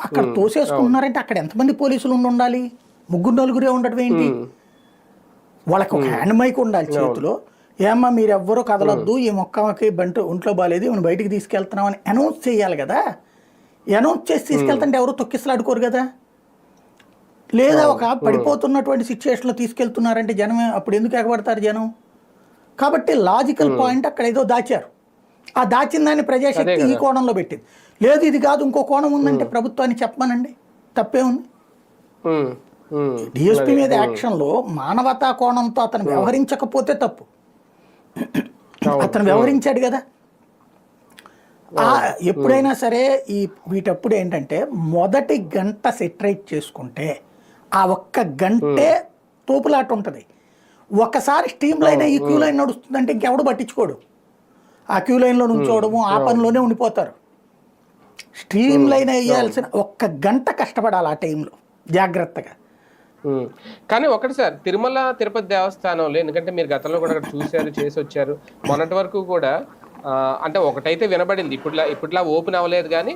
అక్కడ తోసేసుకుంటున్నారంటే అక్కడ ఎంతమంది పోలీసులు ఉండి ఉండాలి? ముగ్గురు నలుగురే ఉండటం ఏంటి? వాళ్ళకి ఒక హ్యాండ్ మైక్ ఉండాలి చేతిలో. ఏమ్మా మీరు ఎవ్వరూ కదలొద్దు ఈ మొక్కకి బంట ఒంట్లో బాగాలేదు మనం బయటికి తీసుకెళ్తున్నామని అనౌన్స్ చేయాలి కదా? అనౌన్స్ చేసి తీసుకెళ్తుంటే ఎవరు తొక్కిసలాడుకోరు కదా? లేదా ఒక పడిపోతున్నటువంటి సిచ్యువేషన్లో తీసుకెళ్తున్నారంటే జనం అప్పుడు ఎందుకు ఎగబడతారు జనం? కాబట్టి లాజికల్ పాయింట్ అక్కడ ఏదో దాచారు. ఆ దాచిన దాన్ని ప్రజాశక్తి ఈ కోణంలో పెట్టింది. లేదు ఇది కాదు ఇంకో కోణం ఉందంటే ప్రభుత్వాన్ని చెప్పమనండి. తప్పే ఉంది. డిఎస్పీ మీద యాక్షన్లో మానవతా కోణంతో అతను వ్యవహరించకపోతే తప్పు. అతను వ్యవహరించాడు కదా. ఆ ఎప్పుడైనా సరే ఈ వీటప్పుడు ఏంటంటే మొదటి గంట సెటరేట్ చేసుకుంటే ఆ ఒక్క గంటే తోపులాట ఉంటుంది. ఒకసారి స్టీమ్ లైన్ ఈ క్యూ లైన్ నడుస్తుందంటే ఇంకెవడు పట్టించుకోడు. ఆ క్యూ లైన్లో నుంచోవడము ఆ పనిలోనే ఉండిపోతారు. స్ట్రీమ్ లైన్ వేయాల్సిన ఒక్క గంట కష్టపడాలి ఆ టైంలో జాగ్రత్తగా. ఉమ్. కానీ ఒకటి సార్ తిరుమల తిరుపతి దేవస్థానంలో ఎందుకంటే మీరు గతంలో కూడా అక్కడ చూశారు చేసి వచ్చారు మొన్నటి వరకు కూడా అంటే ఒకటైతే వినబడింది ఇప్పుడులా ఇప్పుడులా ఓపెన్ అవ్వలేదు కానీ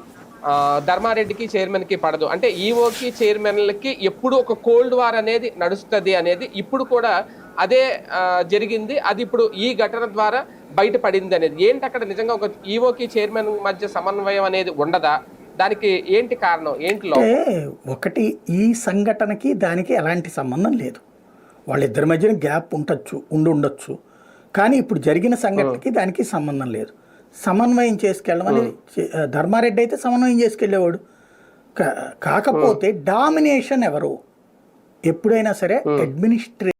ధర్మారెడ్డికి చైర్మన్కి పడదు. అంటే ఈఓకి చైర్మన్లకి ఎప్పుడు ఒక కోల్డ్ వార్ అనేది నడుస్తుంది అనేది ఇప్పుడు కూడా అదే జరిగింది. అది ఇప్పుడు ఈ ఘటన ద్వారా బయటపడింది అనేది. ఏంటి అక్కడ నిజంగా ఒక ఈఓకి చైర్మన్ మధ్య సమన్వయం అనేది ఉండదా? దానికి ఏంటి కారణం? ఏంటి ఒకటి ఈ సంఘటనకి దానికి ఎలాంటి సంబంధం లేదు. వాళ్ళిద్దరి మధ్యన గ్యాప్ ఉండొచ్చు ఉండి ఉండొచ్చు. కానీ ఇప్పుడు జరిగిన సంఘటనకి దానికి సంబంధం లేదు. సమన్వయం చేసుకెళ్ళమని చే- ధర్మారెడ్డి అయితే సమన్వయం చేసుకెళ్ళేవాడు. కాకపోతే డామినేషన్ ఎవరు? ఎప్పుడైనా సరే అడ్మినిస్ట్రే